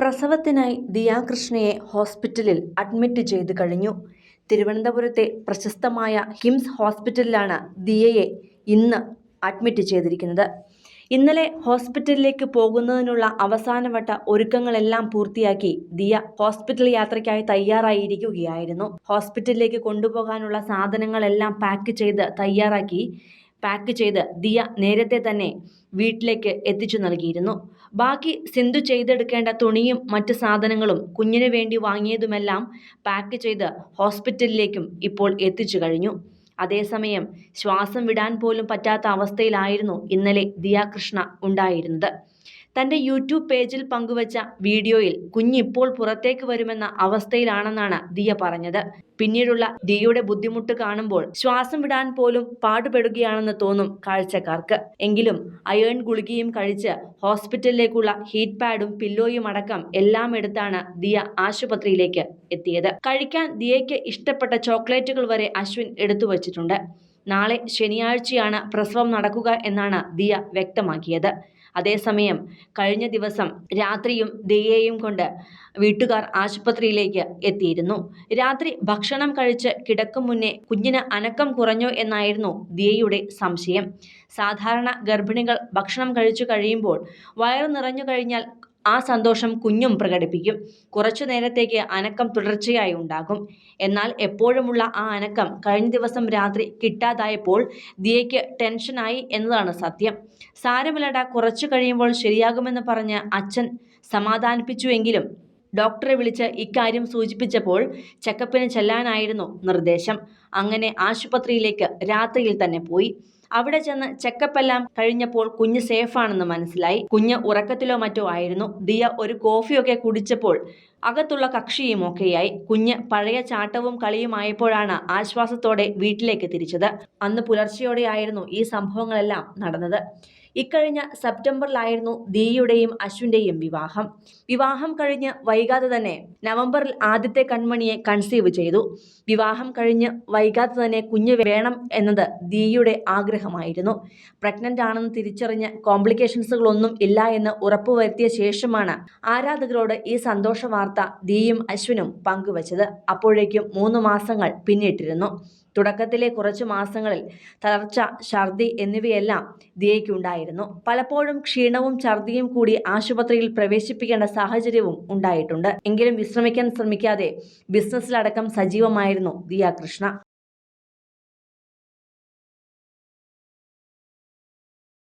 പ്രസവത്തിനായി ദിയാകൃഷ്ണയെ ഹോസ്പിറ്റലിൽ അഡ്മിറ്റ് ചെയ്തു കഴിഞ്ഞു. തിരുവനന്തപുരത്തെ പ്രശസ്തമായ ഹിംസ് ഹോസ്പിറ്റലിലാണ് ദിയയെ ഇന്ന് അഡ്മിറ്റ് ചെയ്തിരിക്കുന്നത്. ഇന്നലെ ഹോസ്പിറ്റലിലേക്ക് പോകുന്നതിനുള്ള അവസാനവട്ട ഒരുക്കങ്ങളെല്ലാം പൂർത്തിയാക്കി ദിയ ഹോസ്പിറ്റൽ യാത്രയ്ക്കായി തയ്യാറായിരിക്കുകയായിരുന്നു. ഹോസ്പിറ്റലിലേക്ക് കൊണ്ടുപോകാനുള്ള സാധനങ്ങളെല്ലാം പാക്ക് ചെയ്ത് തയ്യാറാക്കി പാക്ക് ചെയ്ത് ദിയ നേരത്തെ തന്നെ വീട്ടിലേക്ക് എത്തിച്ചു നൽകിയിരുന്നു. ബാക്കി സിന്ധു ചെയ്തെടുക്കേണ്ട തുണിയും മറ്റ് സാധനങ്ങളും കുഞ്ഞിന് വേണ്ടി വാങ്ങിയതുമെല്ലാം പാക്ക് ചെയ്ത് ഹോസ്പിറ്റലിലേക്കും ഇപ്പോൾ എത്തിച്ചു കഴിഞ്ഞു. അതേസമയം ശ്വാസം വിടാൻ പോലും പറ്റാത്ത അവസ്ഥയിലായിരുന്നു ഇന്നലെ ദിയാകൃഷ്ണ ഉണ്ടായിരുന്നത്. തന്റെ യൂട്യൂബ് പേജിൽ പങ്കുവച്ച വീഡിയോയിൽ കുഞ്ഞിപ്പോൾ പുറത്തേക്ക് വരുമെന്ന അവസ്ഥയിലാണെന്നാണ് ദിയ പറഞ്ഞത്. പിന്നീടുള്ള ദിയയുടെ ബുദ്ധിമുട്ട് കാണുമ്പോൾ ശ്വാസം വിടാൻ പോലും പാടുപെടുകയാണെന്ന് തോന്നും കാഴ്ചക്കാർക്ക്. എങ്കിലും അയേൺ ഗുളികയും കഴിച്ച് ഹോസ്പിറ്റലിലേക്കുള്ള ഹീറ്റ് പാഡും പില്ലോയും അടക്കം എല്ലാം എടുത്താണ് ദിയ ആശുപത്രിയിലേക്ക് എത്തിയത്. കഴിക്കാൻ ദിയയ്ക്ക് ഇഷ്ടപ്പെട്ട ചോക്ലേറ്റുകൾ വരെ അശ്വിൻ എടുത്തു വച്ചിട്ടുണ്ട്. നാളെ ശനിയാഴ്ചയാണ് പ്രസവം നടക്കുക എന്നാണ് ദിയ വ്യക്തമാക്കിയത്. അതേസമയം കഴിഞ്ഞ ദിവസം രാത്രിയും ദിയയെയും കൊണ്ട് വീട്ടുകാർ ആശുപത്രിയിലേക്ക് എത്തിയിരുന്നു. രാത്രി ഭക്ഷണം കഴിച്ച് കിടക്കും മുന്നേ കുഞ്ഞിന് അനക്കം കുറഞ്ഞോ എന്നായിരുന്നു ദിയയുടെ സംശയം. സാധാരണ ഗർഭിണികൾ ഭക്ഷണം കഴിച്ചു കഴിയുമ്പോൾ വയറു നിറഞ്ഞു കഴിഞ്ഞാൽ ആ സന്തോഷം കുഞ്ഞും പ്രകടിപ്പിക്കും. കുറച്ചു നേരത്തേക്ക് അനക്കം തുടർച്ചയായി ഉണ്ടാകും. എന്നാൽ എപ്പോഴുമുള്ള ആ അനക്കം കഴിഞ്ഞ ദിവസം രാത്രി കിട്ടാതായപ്പോൾ ദിയയ്ക്ക് ടെൻഷനായി എന്നതാണ് സത്യം. സാരമില്ലട കുറച്ചു കഴിയുമ്പോൾ ശരിയാകുമെന്ന് പറഞ്ഞ് അച്ഛൻ സമാധാനിപ്പിച്ചുവെങ്കിലും ഡോക്ടറെ വിളിച്ച് ഇക്കാര്യം സൂചിപ്പിച്ചപ്പോൾ ചെക്കപ്പിന് ചെല്ലാനായിരുന്നു നിർദ്ദേശം. അങ്ങനെ ആശുപത്രിയിലേക്ക് രാത്രിയിൽ തന്നെ പോയി. അവിടെ ചെന്ന് ചെക്കപ്പ് എല്ലാം കഴിഞ്ഞപ്പോൾ കുഞ്ഞ് സേഫാണെന്ന് മനസ്സിലായി. കുഞ്ഞ് ഉറക്കത്തിലോ മറ്റോ ആയിരുന്നു. ദിയ ഒരു കോഫിയൊക്കെ കുടിച്ചപ്പോൾ അകത്തുള്ള കക്ഷിയും ഒക്കെയായി. കുഞ്ഞ് പഴയ ചാട്ടവും കളിയുമായപ്പോഴാണ് ആശ്വാസത്തോടെ വീട്ടിലേക്ക് തിരിച്ചത്. അന്ന് പുലർച്ചെയോടെയായിരുന്നു ഈ സംഭവങ്ങളെല്ലാം നടന്നത്. ഇക്കഴിഞ്ഞ സെപ്റ്റംബറിലായിരുന്നു ദിയയുടെയും അശ്വിന്റെയും വിവാഹം. വിവാഹം കഴിഞ്ഞ് വൈകാതെ തന്നെ നവംബറിൽ ആദ്യത്തെ കൺമണിയെ കൺസീവ് ചെയ്തു. വിവാഹം കഴിഞ്ഞ് വൈകാതെ തന്നെ കുഞ്ഞ് വേണം എന്നത് ദിയയുടെ ആഗ്രഹമായിരുന്നു. പ്രഗ്നന്റ് ആണെന്ന് തിരിച്ചറിഞ്ഞ് കോംപ്ലിക്കേഷൻസുകളൊന്നും ഇല്ല എന്ന് ഉറപ്പുവരുത്തിയ ശേഷമാണ് ആരാധകരോട് ഈ സന്തോഷ വാർത്ത ദിയയും അശ്വിനും പങ്കുവച്ചത്. അപ്പോഴേക്കും മൂന്ന് മാസങ്ങൾ പിന്നിട്ടിരുന്നു. തുടക്കത്തിലെ കുറച്ച് മാസങ്ങളിൽ തളർച്ച ഛർദി എന്നിവയെല്ലാം ദിയയ്ക്കുണ്ടായിരുന്നു. പലപ്പോഴും ക്ഷീണവും ഛർദിയും കൂടി ആശുപത്രിയിൽ പ്രവേശിപ്പിക്കേണ്ട സാഹചര്യവും ഉണ്ടായിട്ടുണ്ട്. എങ്കിലും വിശ്രമിക്കാൻ ശ്രമിക്കാതെ ബിസിനസ്സിലടക്കം സജീവമായിരുന്നു ദിയ കൃഷ്ണ.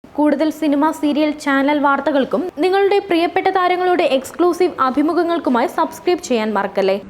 കൂടുതൽ സിനിമ സീരിയൽ ചാനൽ വാർത്തകൾക്കും നിങ്ങളുടെ പ്രിയപ്പെട്ട താരങ്ങളുടെ എക്സ്ക്ലൂസീവ് അഭിമുഖങ്ങൾക്കുമായി സബ്സ്ക്രൈബ് ചെയ്യാൻ മറക്കല്ലേ?